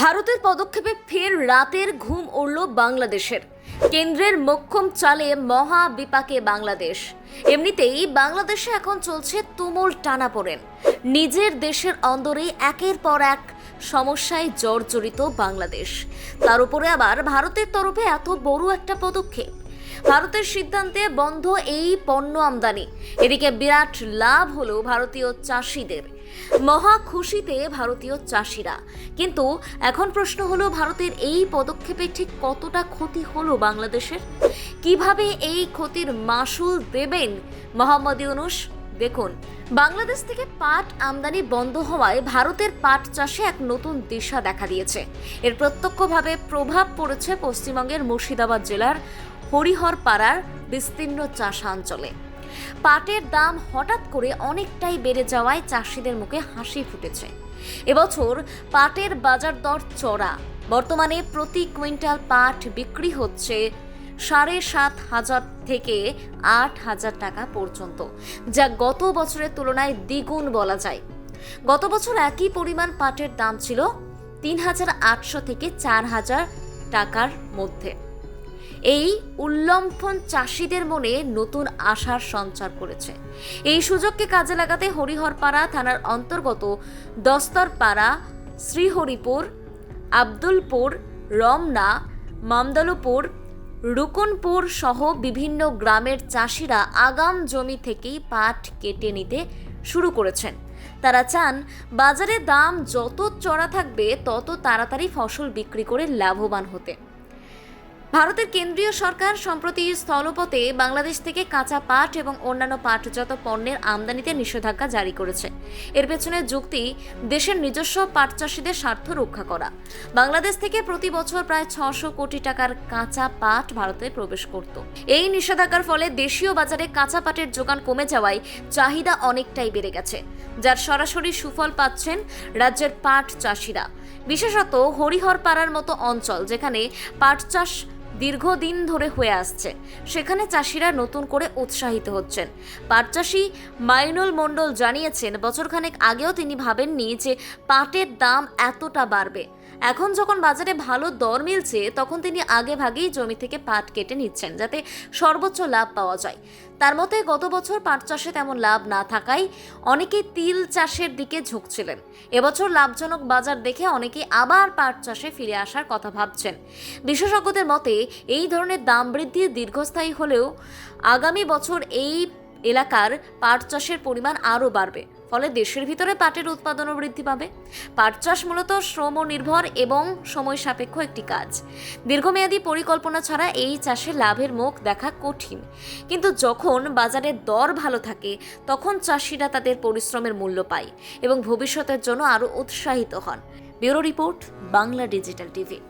ভারতের পদক্ষেপে ফের রাতের ঘুম উড়ল বাংলাদেশের। কেন্দ্রের মক্ষম চালে মহা বিপাকে বাংলাদেশ। এমনিতেই বাংলাদেশে এখন চলছে তুমুল টানাপোড়েন। নিজের দেশের অন্দরে একের পর এক সমস্যায় জর্জরিত বাংলাদেশ। তার উপরে আবার ভারতের তরফে এত বড় একটা পদক্ষেপ। ভারতের সিদ্ধান্তে বন্ধ এই পণ্য আমদানি। এদিকে বিরাট লাভ হলো ভারতীয় চাষিদের। মহা খুশিতে ভারতীয় চাষিরা। কিন্তু এখন প্রশ্ন হলো, ভারতের এই পদক্ষেপে ঠিক কতটা ক্ষতি হলো বাংলাদেশের? কীভাবে এই ক্ষতির মাসুল দেবেন মোহাম্মদ ইউনুস? দেখুন, বাংলাদেশ থেকে পাট আমদানি বন্ধ হওয়ায় ভারতের পাট চাষে এক নতুন দিশা দেখা দিয়েছে। এর প্রত্যক্ষভাবে প্রভাব পড়েছে পশ্চিমবঙ্গের মুর্শিদাবাদ জেলার হরিহরপাড়ার বিস্তীর্ণ চাষাঞ্চলে। পাটের দাম হঠাৎ করে অনেকটাই বেড়ে যাওয়ায় চাষিদের মুখে হাসি ফুটেছে। এবছর পাটের বাজার দর চড়া। বর্তমানে প্রতি কুইন্টাল পাট বিক্রি হচ্ছে সাড়ে সাত হাজার থেকে আট হাজার টাকা পর্যন্ত, যা গত বছরের তুলনায় দ্বিগুণ বলা যায়। গত বছর একই পরিমাণ পাটের দাম ছিল তিন হাজার আটশো থেকে চার হাজার টাকার মধ্যে। এই উল্লম্ফন চাষিদের মনে নতুন আশার সঞ্চার করেছে। এই সুযোগকে কাজে লাগাতে হরিহরপাড়া থানার অন্তর্গত দস্তরপাড়া, শ্রীহরিপুর, আব্দুলপুর, রমনা, মামদালুপুর, রুকনপুর সহ বিভিন্ন গ্রামের চাষিরা আগাম জমি থেকেই পাট কেটে নিতে শুরু করেছেন। তারা চান বাজারে দাম যত চড়া থাকবে তত তাড়াতাড়ি ফসল বিক্রি করে লাভবান হতে। ভারতের কেন্দ্রীয় সরকার, সম্প্রতি স্থলপথে বাংলাদেশ থেকে কাঁচা পাট এবং অন্যান্য পাটজাত পণ্যের আমদানিতে নিষেধাজ্ঞা জারি করেছে। এর পেছনে যুক্তি, দেশের নিজস্ব পাট চাষিদের স্বার্থ রক্ষা করা। বাংলাদেশ থেকে প্রতি বছর প্রায় ছশো কোটি টাকার কাঁচা পাট ভারতে প্রবেশ করত। এই নিষেধাজ্ঞার ফলে দেশীয় বাজারে কাঁচা পাটের যোগান কমে যাওয়ায় চাহিদা অনেকটাই বেড়ে গেছে, যার সরাসরি সুফল পাচ্ছেন রাজ্যের পাট চাষিরা। বিশেষত হরিহরপাড়ার মতো অঞ্চল, যেখানে পাট চাষ দীর্ঘদিন ধরে হয়ে আসছে। সেখানে চাষিরা নতুন করে উৎসাহিত হচ্ছেন। পাট চাষি মাইনুল মণ্ডল জানিয়েছেন, বছরখানেক আগেও তিনি ভাবেননি যে পাটের দাম এতটা বাড়বে। এখন যখন বাজারে ভালো দর মিলছে, তখন তিনি আগে ভাগেই জমি থেকে পাট কেটে নিচ্ছেন যাতে সর্বোচ্চ লাভ পাওয়া যায়। তার মতে, গত বছর পাট চাষে তেমন লাভ না থাকায় অনেকেই তিল চাষের দিকে ঝুঁকছিলেন। এবছর লাভজনক বাজার দেখে অনেকে আবার পাট চাষে ফিরে আসার কথা ভাবছেন। বিশেষজ্ঞদের মতে, এই ধরনের দাম বৃদ্ধি দীর্ঘস্থায়ী হলেও আগামী বছর এই এলাকার পাট চাষের পরিমাণ আরও বাড়বে। ফলে দেশের ভিতরে পাটের উৎপাদনও বৃদ্ধি পাবে। পাট চাষ মূলত শ্রম নির্ভর এবং সময় সাপেক্ষ একটি কাজ। দীর্ঘমেয়াদী পরিকল্পনা ছাড়া এই চাষে লাভের মুখ দেখা কঠিন। কিন্তু যখন বাজারের দর ভালো থাকে, তখন চাষিরা তাদের পরিশ্রমের মূল্য পায় এবং ভবিষ্যতের জন্য আরও উৎসাহিত হন। Bureau report, Bangla digital TV.